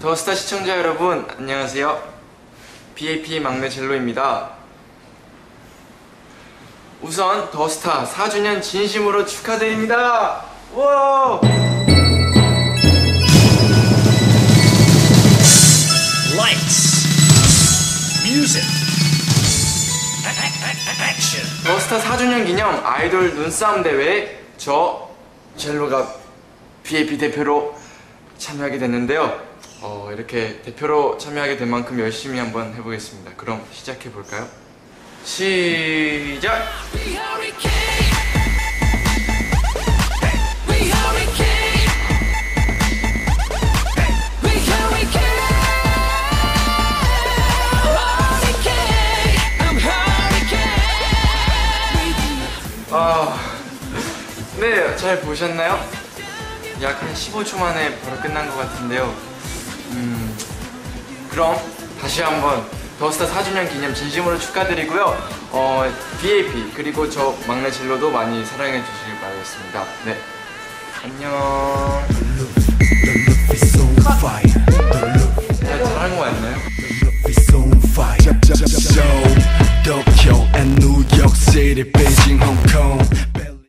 더스타 시청자 여러분 안녕하세요. BAP 막내 젤로입니다. 우선 더스타 4주년 진심으로 축하드립니다. 와 Lights, music, action. 더스타 4주년 기념 아이돌 눈싸움 대회에 저 젤로가 BAP 대표로 참여하게 됐는데요 어, 이렇게 대표로 참여하게 된 만큼 열심히 한번 해보겠습니다 그럼 시작해 볼까요? 시작! 아, 네, 잘 보셨나요? 약 한 15초 만에 바로 끝난 것 같은데요. 음, 그럼 다시 한번 더스타 4주년 기념 진심으로 축하드리고요. 어, BAP 그리고 저 막내 진로도 많이 사랑해 주시길 바라겠습니다. 네, 안녕. 잘한 거 City,